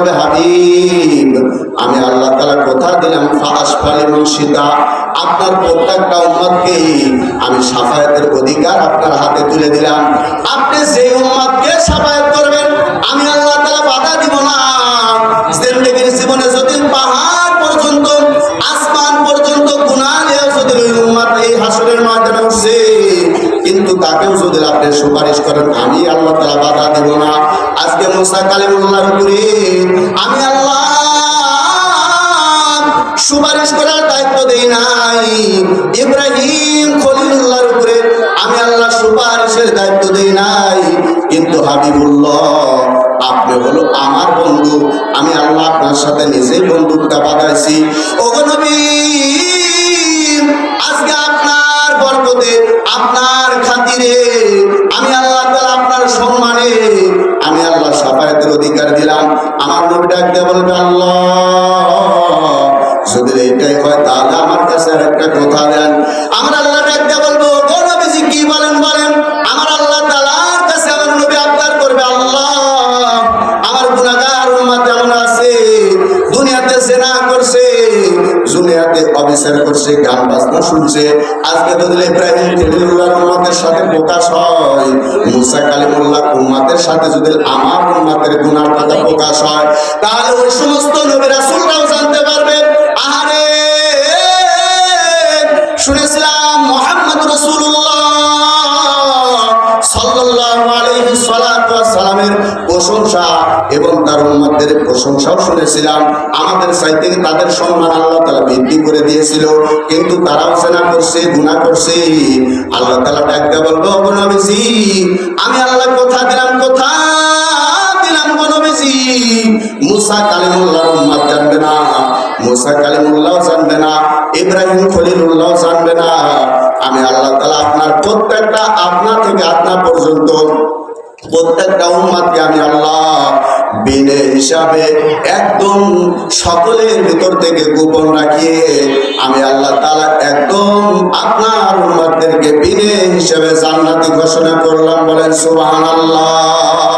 বলবে হাবিব, আমি আল্লাহ তালা কথা দিলাম ফাঁস পালি মুর্শিদা। আপনার প্রত্যেকটা উম্মতকে আমি সাফায়াতের অধিকার আপনার হাতে তুলে দিলাম। আপনি যে উম্মতকে সাফায়াত করবেন, আমি আল্লাহ তালা বাধা দিব না। জিন্দগির জীবনে যদি পাহাড় পর্যন্ত, আসমান পর্যন্ত গুণা গুনালেও যদি ওই এই হাসরের উঠছে কিন্তু তাকেও যদি আপনি সুপারিশ করেন, আমি আল্লাহ তালা বাধা দিব না। আজকে মুসা কালিমুল্লাহর উপরে আমি আল্লাহ সুপারিশ করার দায়িত্ব দেই নাই। ইব্রাহিম খলিলুল্লাহর উপরে আমি আল্লাহ সুপারিশের দায়িত্ব দেই নাই। কিন্তু হাবিবুল্লাহ, আপনি হলো আমার বন্ধু। আমি আল্লাহ আপনার সাথে নিজেই বন্ধুত্বটা বাঁধাইছি ওগো নবী! ডাক বলবে, আল্লাহ, যদি এইটাই হয় তাহলে আমার কাছে একটা কথা দেন। আমার আল্লাহ ডাক বলব ও নবীজি, কি বলেন বলেন? আমার আল্লাহ তাআলার কাছে আমার নবী আবদার করবে, আল্লাহ, আমার গুনাহগার উম্মত এমন আছে, দুনিয়াতে সেনা করছে, দুনিয়াতে অবিচার করছে, গান বাজনা শুনছে, আজকে যদি ইব্রাহিম খলিলুল্লাহর প্রকাশ হয়। তাহলে ওই সমস্ত নবী রাসূলরাও জানতে পারবে, আহারে! শুনেছিলাম মোহাম্মদ এবং তার প্রশংসাও শুনেছিলাম। আমাদের সাইড তাদের সম্মান আল্লাহ তাআলা বৃদ্ধি করে দিয়েছিল, কিন্তু তারাও সেনা করছে, গুনাহ করছে। আল্লাহ তাআলা ডাকতে বলব, "ওগো নবীজি, আমি আল্লাহ কথা দিলাম কথা দিলাম গো নবীজি মুসা কালিমুল্লাহ উম্মত জানবে না, মুসা কালিমুল্লাহ জানবে না, ইব্রাহিম খলিলুল্লাহ জানবে না। আমি আল্লাহ তাআলা আপনার প্রত্যেকটা আপনা থেকে আপনা পর্যন্ত প্রত্যেকটা উম্মাদকে আমি আল্লাহ বিনে হিসাবে একদম সকলের ভিতর থেকে গোপন রাখিয়ে আমি আল্লাহ তাআলা একদম আপনার উম্মাদদেরকে বিনে হিসাবে জান্নাতি ঘোষণা করলাম বলেন সুবহানাল্লাহ। প্রত্যেকটা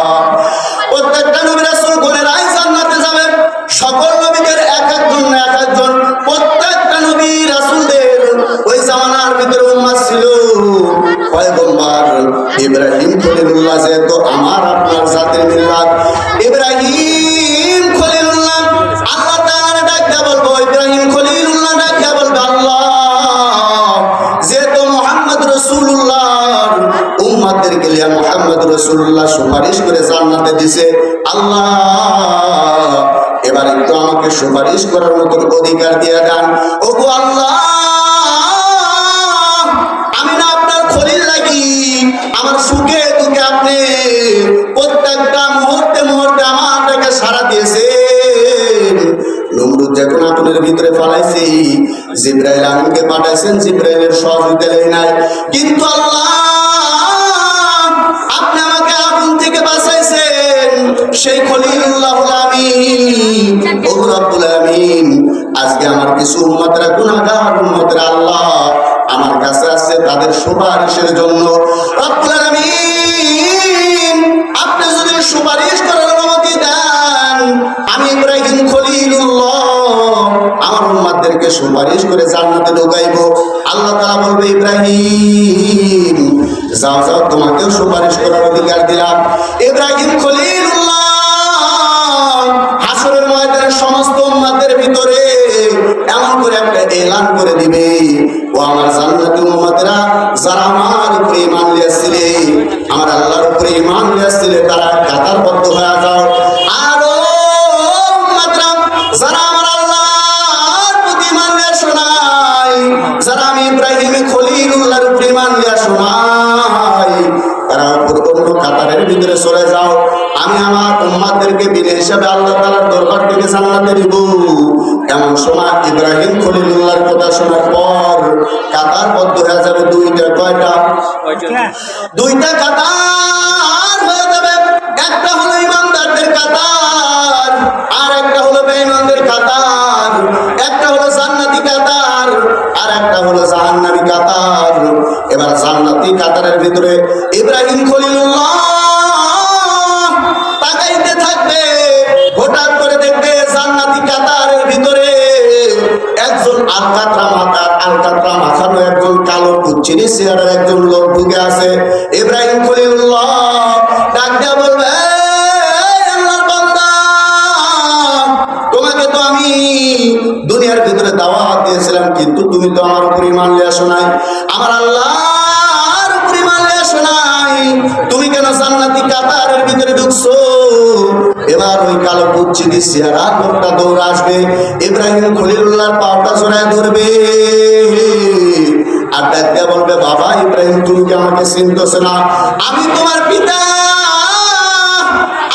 আমাকে সুপারিশ করার অধিকার দেন। আল্লাহ, আমি না আপনার লাগি আমার সুখে দুঃখে আপনি প্রত্যেকটা মুহূর্তে মুহূর্তে আমারটাকে সারা দিয়েছে নমরুদ ভিতরে জিব্রাইল আমিনকে পাঠাইছেন, জিব্রাইলের সহযোগিতা নাই। কিন্তু আল্লাহ সেই খলিলুল্লাহ আমিন। ও রব্বুল আমিন, আজকে আমার কিছু উম্মতরা গুনাহগার, উম্মতরা আল্লাহ আমার কাছে আছে তাদের সুপারিশের জন্য। আপনি যদি সুপারিশ করার অনুমতি দেন, আমি ইব্রাহিম খলিলুল্লাহ আমার উম্মাদেরকে সুপারিশ করে জান্নাতে ঢুকাইবো। আল্লাহ তাআলা বলবে, ইব্রাহিম, যাও যাও, তোমাকেও সুপারিশ করার অধিকার দিলাম। ইব্রাহিম এলান করে দিবে। ও আমার জান্নাতি উম্মাদেরা যারা আমার উপরে ঈমান লিয়াছিলে আমার আল্লাহর উপরে ঈমান লিয়াছিলে তারা কাতারবদ্ধ হয়ে যাও। আর যারা আমার আল্লাহর প্রতি ঈমান লিয়া শোনায় যারা আমি ইব্রাহিম খলিলুল্লাহর উপরে ঈমান লিয়া শোনাই তারা অন্য কাতারের ভিতরে চলে যাও। আমি আমার উম্মাদেরকে বিনে হিসাবে আল্লাহ তাআলার দরবার থেকে জান্নাতে দিব। কয়টা দুইটা কাতার হয়ে যাবে। একটা হলো ইমানদারদের কাতার আর একটা হলো বেঈমানদের কাতার। একটা হলো জান্নাতি কাতার আর একটা হলো জাহান্নামি কাতার। এবার জান্নাতি কাতারের ভিতরে ইব্রাহিম খলিলুল্লাহ তাকাইতে থাকবে। হঠাৎ করে দেখবে জান্নাতি ভিতরে একজন আলকাতরা লোক ঢুকে আছে। ইব্রাহিম খলিলুল্লাহ ডাক দিয়া বলবে "এই আল্লাহর বান্দা, তোমাকে তো আমি দুনিয়ার ভিতরে দাওয়াত দিয়েছিলাম কিন্তু তুমি তো আমার উপর ইমান নিয়ে আসো আমার আল্লাহর উপর ইমান নিয়ে আসো নাই। তুমি কেন জান্নাতি কাতারের ভিতরে ঢুকছো? এবার ওই কালো কুচ্ছি দিচ্ছি আর লোকটা দৌড় আসবে। ইব্রাহিম খলিলুল্লাহর পাওটা জোড়ায় ধরবে। দিয়া বলবে, বাবা ইব্রাহিম, তুমি কি আমাকে চিনতেছ না? আমি তোমার পিতা।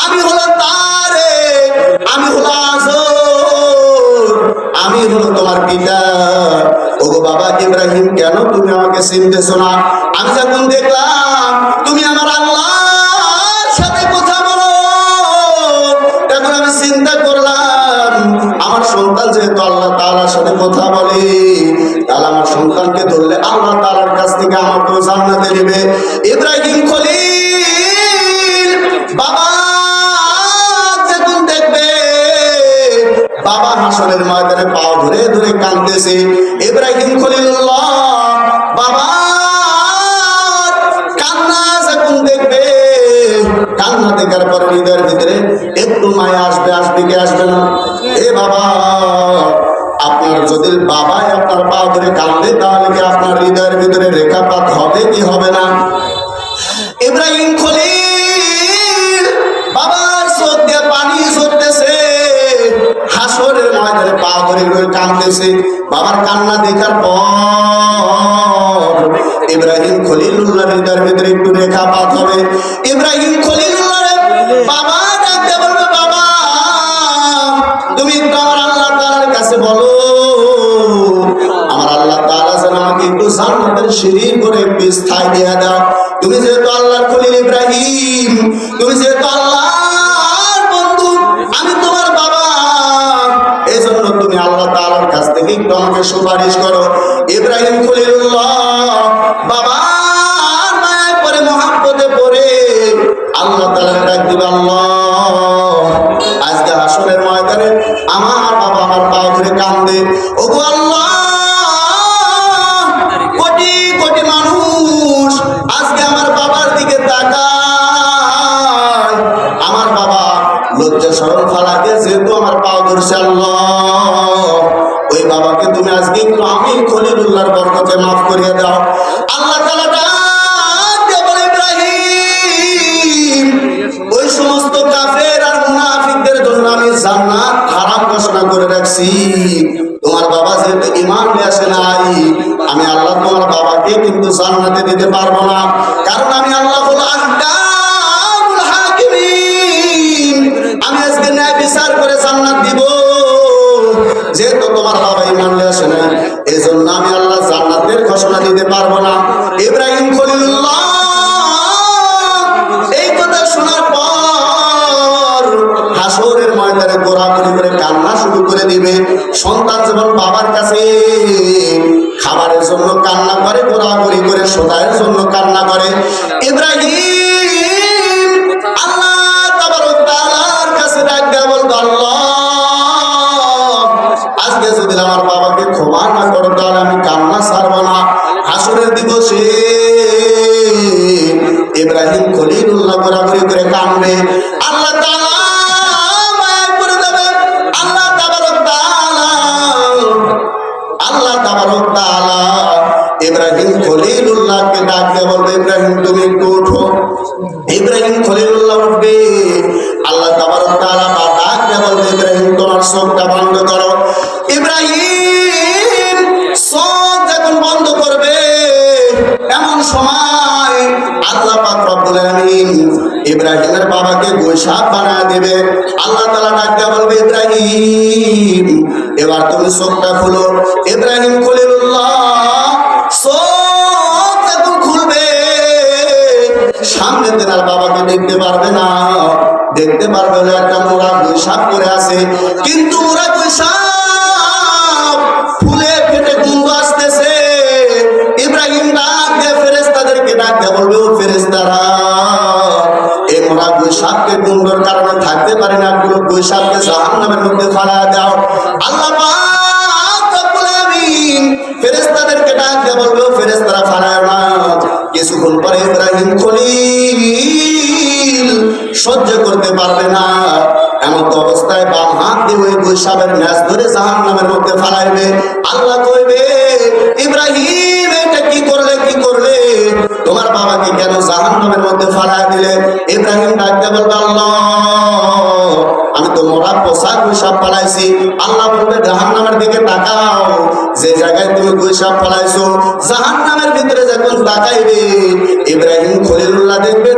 আমি হলো তারে। আমি হলো আমি হলো তোমার পিতা। ওগো বাবা ইব্রাহিম, কেন তুমি আমাকে চিনতেছো না? আমি যখন দেখলাম তুমি আমার আল্লাহর সাথে কথা বলো, তখন আমি চিন্তা করলাম, আমার সন্তান যেহেতু আল্লাহ তাআলার সাথে কথা বলে। সন্তানকে ধরলে আল্লাহ তাআলার কাছ থেকে আমাকেও জান্নাতে নেবে। ইব্রাহিম খলিল, বাবা যখন দেখবে, বাবা হাসনের ময়দানে পাও ধরে ধরে কাঁদতেছে। ইব্রাহিম খলিলুল্লাহ, বাবা কান্না যখন দেখবে, কান্না দেখার পরে হৃদয়ের ভিতরে একটু মায়া আসবে আসবে আসবে না? এ বাবা, আপনার যদি বাবাই আপনার পা ধরে কান্দে তাহলে কি আপনার হৃদয়ের ভিতরে রেখাপাত হবে কি হবে না? ইব্রাহিম খলিল বাবার পা ধরে কাঁদতেছে। বাবার কান্না দেখার পর ইব্রাহিম খলিলুল্লাহ হৃদয়ের ভিতরে একটু রেখাপাত জান্নাতের সিঁড়ি করে দাও। তুমি যেহেতু আল্লাহর খলিল ইব্রাহিম, তুমি যেহেতু আল্লাহর বন্ধু, আমি তোমার বাবা। এই জন্য তুমি আল্লাহ তাআলার কাছ থেকে একটু আমাকে সুপারিশ করো। তুমি আজকে একটু আমি খলিলুল্লাহর বরকতে মাফ করিয়া দাও। গোড়াগুড়ি করে কান্না শুরু করে দিবে। সন্তান যেমন বাবার কাছে খাবারের জন্য কান্না করে, গোড়াগুড়ি করে, সোদায়ের জন্য কান্না করে, ইব্রাহিম কাছে আজকে আমার বাবাকে ক্ষমা না করো, তাহলে আমি কান্না ছাড়বো না। খলিলুল্লাহ আল্লাহ ইব্রাহিম, তোমার বন্ধ করো। ইব্রাহিম যখন বন্ধ করবে, এমন সময় আল্লাহ ইব্রাহিমের বাবাকে গোসাপ বানায় দেবে। আল্লাহ তাআলা ডাক দিয়ে বলবে, ইব্রাহিম, এবার তুমি চোখটা খুলো। ইব্রাহিম খলিলুল্লাহ চোখ সামনে তেনার বাবাকে দেখতে পারবে না। দেখতে পারবে হলো একটা মোড়া বৈশাখ করে আছে। কিন্তু মোড়া বৈশাখ ফেরেস্তাদেরকে ডাক দিয়ে বলবে ফেরেস্তারা কারণে থাকতে পারে না। জাহান্নামের মধ্যে ফেরেস্তারা না কিছুক্ষণ পরে ইব্রাহিম খলিল সহ্য করতে পারবে না। এমন অবস্থায় বাম হাত দিয়ে ওই বৈশাবের ম্যাচ ধরে জাহান নামের মধ্যে ফালাইবে। আল্লাহ কইবে, ইব্রাহিম, এটা কি করলে কি করলে? তোমার বাবাকে কেন জাহান নামের মধ্যে ফালাই দিলে? ইব্রাহিম ডাকতে বলবে আমি তো মোরা পোশাক গুইসাব ফালাইছি। আল্লাহ বলবে জাহান নামের দিকে তাকাও। যে জায়গায় তুমি গুইসাব ফালাইছো জাহান নামের ভিতরে তাকাইবে। ইব্রাহিম খলিলুল্লাহ দেখবে